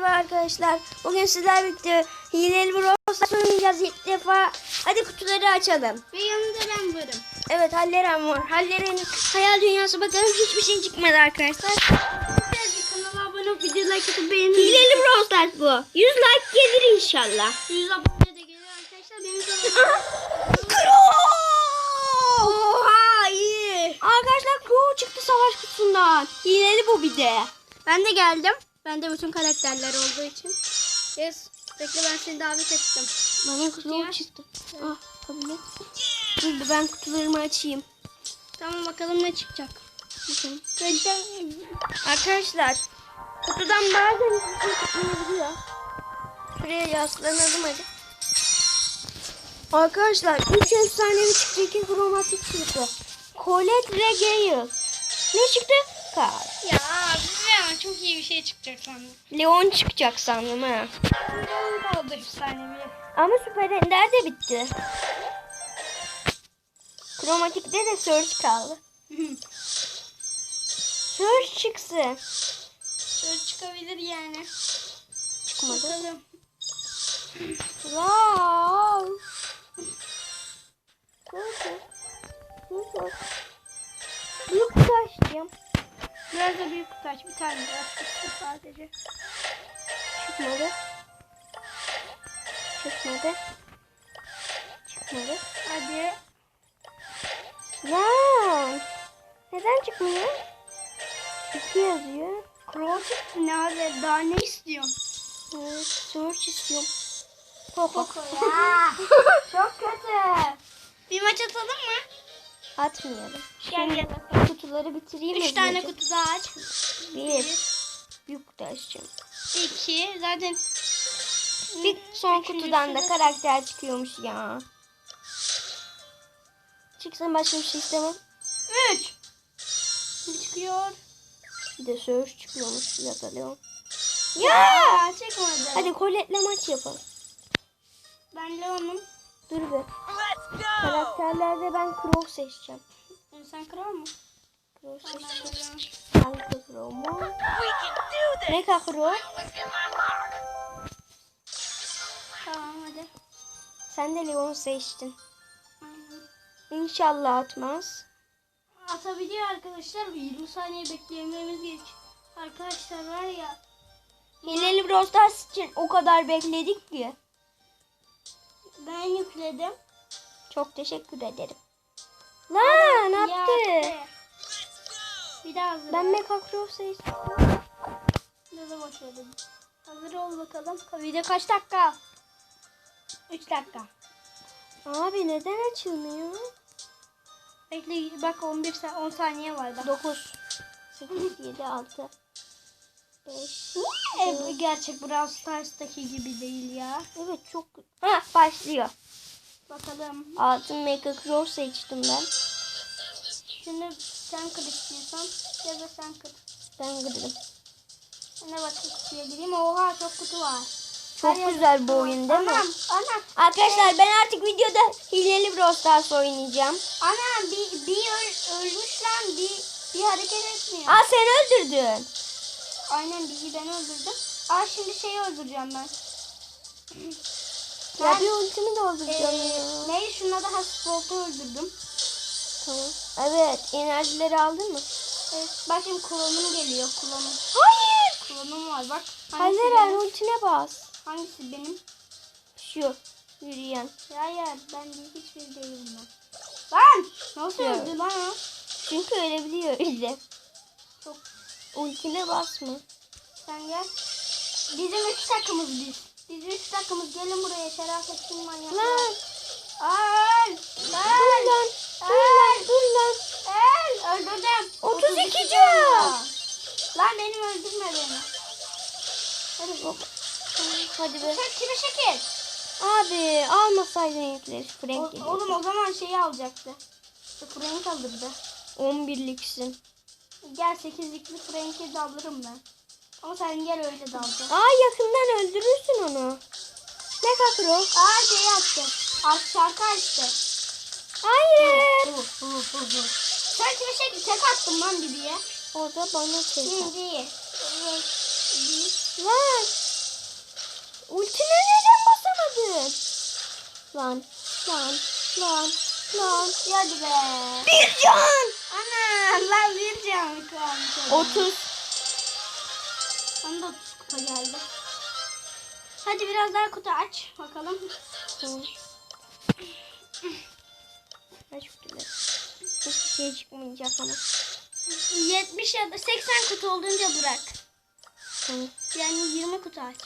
Merhaba arkadaşlar. Bugün sizlerle birlikte hileli Stars oynayacağız ilk defa. Hadi kutuları açalım. Ve yanında ben varım. Evet Halleren var. Halleren'in hayal dünyası bakalım hiçbir şey çıkmadı arkadaşlar. Kanala abone olup video like atıp beğenin. Hileli Brawl bu. 100 like gelir inşallah. 100 abone de gelir arkadaşlar. Benim kanalım. Oha iyi. Arkadaşlar Crow çıktı savaş kutusundan. Hileli bu bir de. ben de geldim. Ben de bütün karakterler olduğu için. Yes. Bekle ben seni davet ettim. Bana. Crow çıktı. Ah tabii. Dur ben kutularımı açayım. Tamam bakalım ne çıkacak. Bakalım. Arkadaşlar kutudan bazen şey çıkmayabiliyor. Şuraya yaslanalım hadi. Arkadaşlar 3 efsanevi çıktı 2 kromatik çıktı. Colette ve Gale. Ne çıktı? Kar. Ya abi çok iyi bir şey çıkacak sandım. Leon çıkacak sandım ha. Ne kaldı efsanevi? Ama Süper Ender de bitti. Kromatikte de Surge kaldı. Surge çıksın. Şöyle çıkabilir yani. Çıkmadı. Bakalım. Wow. Nasıl? Nasıl? Büyük taştım. Biraz da büyük kutu aç. Bir tane biraz çıktı sadece. Çıkmadı. Çıkmadı. Çıkmadı. Hadi. Lan. Neden çıkmıyor? İki yazıyor. Çıktı ne abi? Daha ne istiyorsun? Evet, search istiyorum. Koko. Çok kötü. Bir maç atalım mı? Atmayalım. Gel gel. Şimdi kutuları bitireyim. Üç tane kutu daha aç. Bir. Büyük kutu açacağım. İki. Zaten Bir son Üçüncüsü kutudan da karakter çıkıyormuş ya. Çıksın başka bir şey istemem. üç. Ne çıkıyor? Bir de Surge çıkıyormuş ya da Leon. Ya çıkmadı. Hadi Colette'le maç yapalım. Ben Leon'um. Dur be. Karakterlerde ben Crow seçeceğim. Yani sen kral mı? Crow seçeceğim. Hangi Crow mu? Mecha Crow. Tamam hadi. Sen de Leon seçtin. Aynen. İnşallah atmaz. Atabiliyor arkadaşlar. Bir 20 saniye beklememiz gerek. Arkadaşlar var ya. Hileli Brawl Stars için o kadar bekledik ki. Ben yükledim. Çok teşekkür ederim. Lan attı. Bir daha hazır. Ben seçtim. Ne zaman söyledim. Hazır ol bakalım. Video kaç dakika? 3 dakika. Abi neden açılmıyor? Bekle bak 11 sa 10 saniye var da. 9 8 7 6 5 Niye gerçek Brawl Stars'taki gibi değil ya? Evet çok Ha başlıyor. Bakalım. Altın Mecha Crow seçtim ben. Şimdi sen kır istiyorsan ya da sen kır. Ben kırdım. De başka kutuya gireyim. Oha çok kutu var. Çok Her güzel bu oyun değil mi? Anam, anam. Arkadaşlar ben artık videoda hileli Brawl Stars oynayacağım. Anam bir, bir öl- ölmüş lan bir, bir hareket etmiyor. Aa sen öldürdün. Aynen bizi ben öldürdüm. Aa şimdi şeyi öldüreceğim ben. Ya Ben- bir ultimi dolduracağım Ee, ya. neydi şuna da Hasbolt'u öldürdüm. Tamam. Evet enerjileri aldın mı? Evet, bak şimdi klonum geliyor klonum. Hayır. Klonum var bak. Hangisi Hayır benim? ultine bas. Hangisi benim? Şu yürüyen. Ya ya ben de hiçbir değilim ben. Lan! Nasıl Ya. öldü lan o? Çünkü ölebiliyor öyle. Çok Ultine basma. sen gel. Bizim üç takımız biz. Bizim üç takımız gelin buraya şerafettin manyaklar. Lan Öl! dur Öl! lan. Dur lan dur lan. Öl! Öldürdüm. 32 can. can. Lan benim öldürme beni. Hadi bak. Hadi be. Çek kimi şekil. Abi almasaydın yükleri. Frank O-. Oğlum o zaman şeyi alacaktı. Frank alırdı. 11'liksin. Gel 8'likli Frank'i de alırım ben. Ama sen gel öyle dalga. Aa yakından öldürürsün onu. Ne kapro? Aa şey attı. Aç şarkı açtı. Hayır. Uf, uf, uf. Sen kime şey tek attın lan dibiye. O da bana çekti. Şimdi. Lan. Ultine neden basamadın? Lan. Lan. Lan. Lan. Hadi be. Bir can. Ana. Lan bir can kanka. 30. Bana da 30 kupa geldi. Hadi biraz daha kutu aç. Bakalım. Kaç kutu Hiçbir şey çıkmayacak ama. 70 ya da 80 kutu olduğunca bırak. Tamam. Yani 20 kutu aç.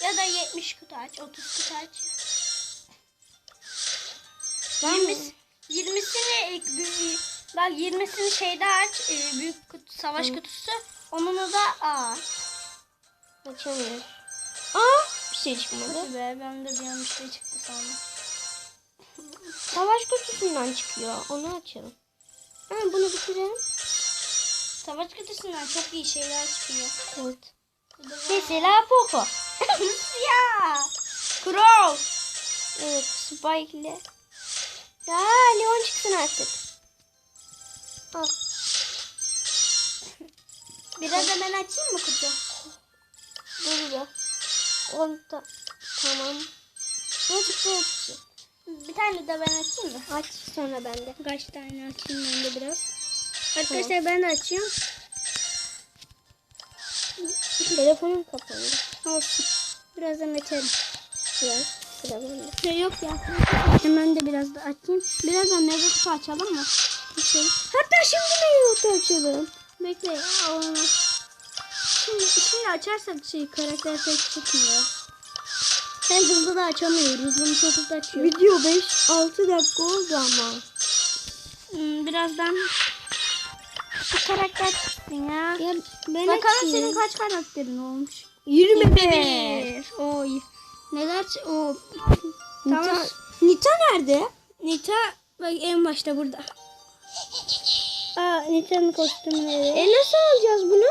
Ya da 70 kutu aç, 30 kutu aç. Ben 20, mi? 20'sini bak 20'sini şeyde aç, e, büyük kutu, savaş Hı. kutusu. Onunu da aç. Açamıyorum. Aa bir şey çıkmadı. Hadi be ben de bir an bir şey çıktı sandım. Savaş kutusundan çıkıyor. Onu açalım. Ha, bunu bitirelim. Savaş kutusundan çok iyi şeyler çıkıyor. Evet. Mesela Poco. ya. Crow. Evet Spike ile. Ya Leon çıksın artık. Al. Biraz ben açayım mı kutu? Dur da. On da. Tamam. Ne çıktı ne çıktı. Bir tane de ben açayım mı? Aç sonra bende. Kaç tane açayım ben de biraz. Arkadaşlar ben de açıyorum. Telefonum kapalı. Olsun. Birazdan açarım. Biraz sıra bende. Şey yok ya. Hemen de biraz da açayım. Birazdan kutu açalım mı? Şey. Hatta şimdi yurtu açalım. Bekle olmaz. Şimdi, şimdi açarsak şey karakter pek çıkmıyor. Hem hızlı da açamıyoruz. Bunu çok hızlı açıyor. Video 5-6 dakika oldu ama. Hmm, birazdan bir karakter çıksın ya. Ya ben Bakalım açayım. senin kaç karakterin olmuş? 21. Oy. Neler? O. Nita, Tamam. Nita nerede? Nita bak en başta burada. Aa Nita'nın kostümleri. E nasıl alacağız bunu?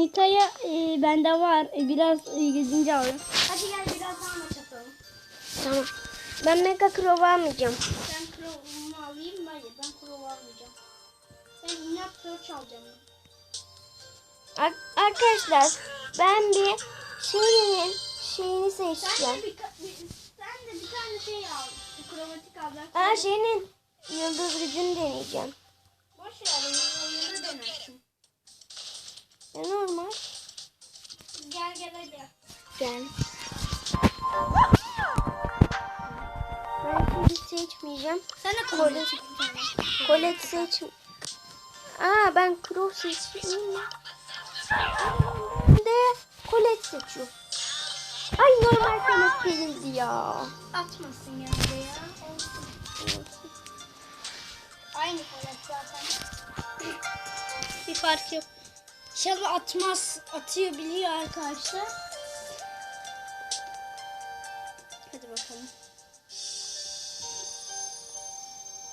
Nita'ya e, bende var. E, biraz e, gidince alayım. Hadi gel birazdan maç atalım. Tamam. Ben Mega Crow almayacağım. Ben Crow'umu alayım. Hayır ben Crow almayacağım. Ben inat Search alacağım. Ar- arkadaşlar ben bir şeyini Sen seçeceğim. de bir, sen de bir tane şey al. Kromatik al. Ben şeyinin yıldız gücünü deneyeceğim. Denersin. E normal. Gel gel hadi. Gel. Ben şimdi seçmeyeceğim. Sen de bir tane. Colette seç. Aa ben Crow seçeyim? Ben de Colette seçiyorum. Ay normal Colette verildi ya. Atmasın yani ya. Aynı palet zaten. bir fark yok. İnşallah atmaz. Atıyor biliyor arkadaşlar. Hadi bakalım.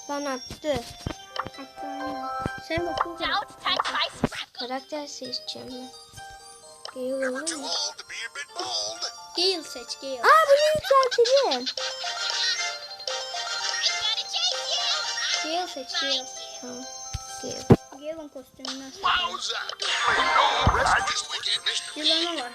Bana attı. Aynen. Sen bakınca Karakter seçeceğim ben. Gale olur mu? Gale seç Gale. Aa bunu yükseltelim. Wowza. No rest for this wicked Mr. Yılanı var.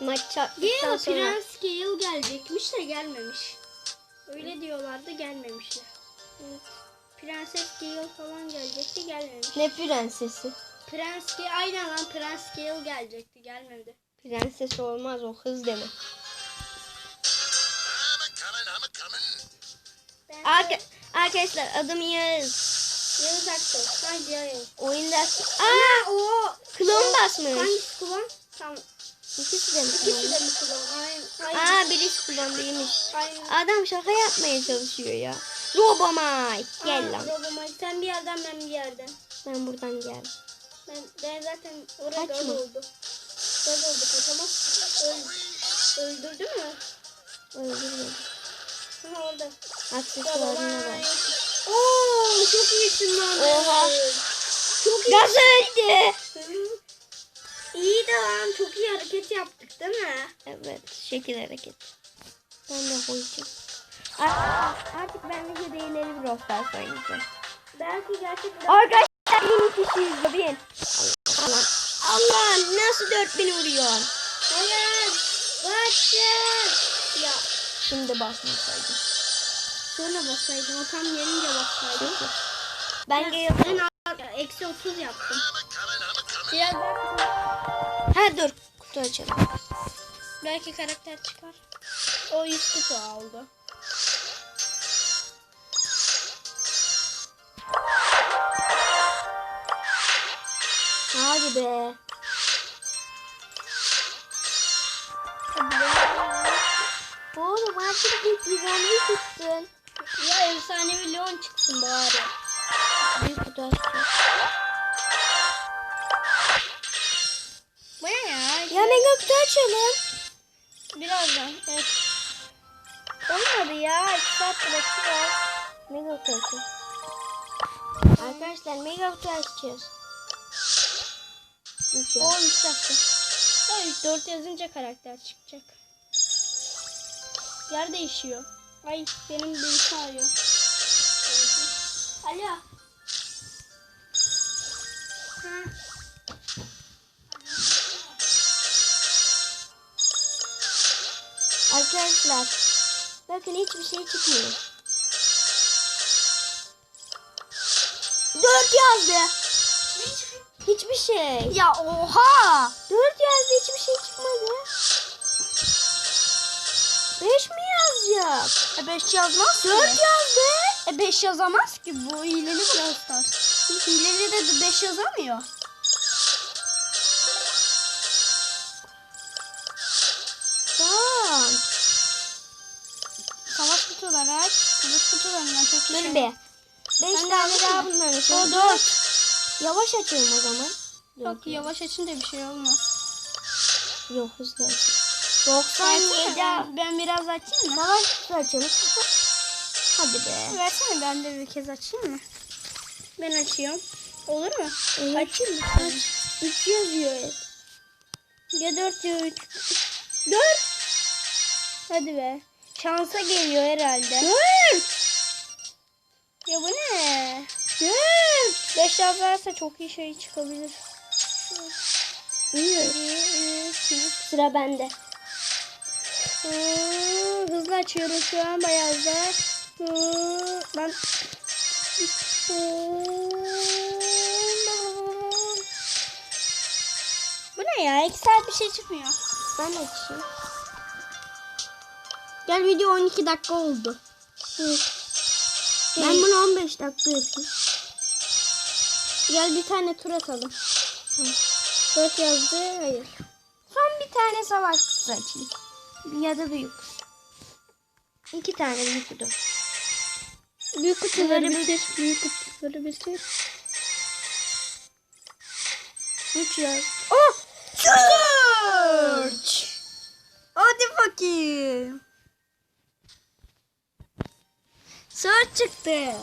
Maç çarptıktan sonra. Prens Gale gelecekmiş de gelmemiş. Öyle diyorlardı gelmemişler. Prenses Gale falan gelecekti gelmemiş. Ne prensesi? Prens Gale aynen lan Prens Gale gelecekti gelmedi. Prenses olmaz o kız demek. Arka arkadaşlar adım Yağız. Yağız Aksoy. Hangi Yağız? Oyunda... Aa! O. Klon basmış. Hangisi kullan? Tamam. İkisi de mi İkisi klon? de mi kullan? Aynen. Aa birisi klon değilmiş. Aynen. Adam şaka yapmaya çalışıyor ya. Robomite. Gel lan. Robomay. Sen bir yerden ben bir yerden. Ben buradan geldim. Ben, ben zaten orada Kaçma. öyle oldu. Öyle oldu kaçamaz. Öl, öldürdü mü? Öldürmedim. Ha orada. Aksesuarına bak. Oo çok iyisin lan. Oha. Çok iyi. Gaz öldü. İyi de lan çok iyi hareket yaptık değil mi? Evet. Şekil hareket. Ben de koyacağım. Artık, artık ben video değerleri bir Stars oynayacağım. Belki gerçekten. Arkadaşlar bin kişi izliyor bin. Allah. Allah nasıl 4000 vuruyorsun? Hayır. Bastım. Ya. Şimdi basmasaydım. Sonra bassaydın. O tam gelince bassaydın. Ben geliyorum. Eksi 30 yaptım. Biraz Ha dur kutu açalım. belki karakter çıkar. O 100 kutu aldı. Hadi be. Hadi be. Oğlum artık bir güvenliği tuttun. Ya efsanevi Leon çıksın bari. Bir kutu. Bu ne ya? Ya mega kutu açalım. Birazdan. Evet. Olmadı ya. 2 saat bırakıyor. Mega kutu açalım. Arkadaşlar mega kutu açacağız. Üç ya. O 3 yaptı. O 4 yazınca karakter çıkacak. Yer değişiyor. Ay benim birisi arıyor. Alo. Ha. Arkadaşlar bakın hiçbir şey çıkmıyor. Dört yazdı. Hiçbir şey. Ya oha. Dört yazdı hiçbir şey çıkmadı. Beş mi yazacak? E 5 yazmaz Dört yazdı. E 5 yazamaz ki bu hileli Brawl. Hileli de 5 yazamıyor. Tamam. Savaş kutuları aç. Kılıç kutularından çok iyi. Dur be. Beş tane daha mı? bunların O için. 4. Yavaş açıyorum o zaman. Yok yavaş açınca bir şey olmaz. Yok hızlı açayım. 97 Ben, ben biraz açayım mı? Savaş kutu açalım. Hadi be. Versene ben de bir kez açayım mı? Ben açıyorum. Olur mu? Evet. Açayım mı? Aç. 3 yazıyor. Ya 4 ya 3. 4. Hadi be. Şansa geliyor herhalde. 4. Ya bu ne? 4. 5 şans verse çok iyi şey çıkabilir. İyi. Sıra bende. Hmm, hızlı açıyorum şu an bayağı da. Hmm, ben Bu ne ya? İki saat bir şey çıkmıyor. Ben açayım. Gel video 12 dakika oldu. Ben bunu 15 dakika yapayım. Gel bir tane tur atalım. Tamam. 4 yazdı. Hayır. Son bir tane savaş kutusu açayım. Ya da büyük. İki tane büyük kutu. Büyük kutuları bitir. Büyük kutuları bitir. 3 yaz. Oh! Search! Hadi bakayım. Search çıktı.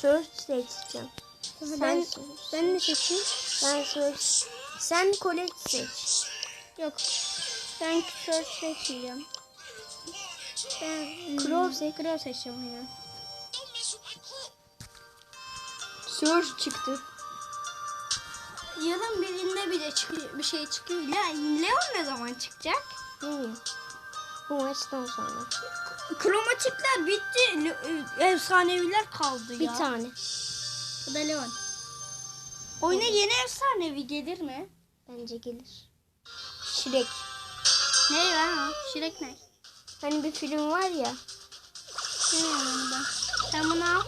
Search seçeceğim. Ben, Sen, ben ne seçeyim? ben search. Sen Colette seç. Yok. Ben search seçmeyeceğim. Ben hmm, Crow seç. Crow seçeceğim yine. Search çıktı. Yılın birinde bile çıkıyor, bir şey çıkıyor. Ya Leon ne zaman çıkacak? Bilmiyorum. Bu maçtan sonra. Kromatikler bitti. E, Efsaneviler kaldı Bir ya. tane. Bu da Leon. Oyuna yeni efsanevi gelir mi? Bence gelir. Shrek. Ne o? Şirek ne? Hani bir film var ya. Bilmiyorum ben. Sen bunu al.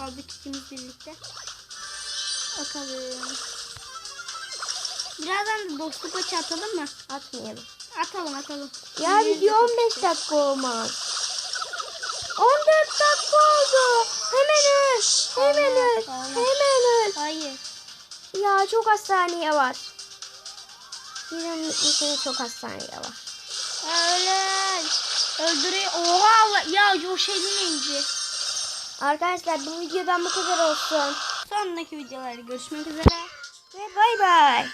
Aldık ikimiz birlikte. Bakalım. Birazdan da dostluk maçı atalım mı? Atmayalım. Atalım atalım. Ya video 15 dakika olmaz. 14 dakika. Hemen öl. Hemen öl. Hemen öl. Hayır. Ya çok az saniye var. Videonun bitmesine çok az saniye var. Öyle. Öldürüyor. Oha Allah- ya o şey neydi? Arkadaşlar bu videodan bu kadar olsun. Sonraki videolarda görüşmek üzere. Ve bay bay.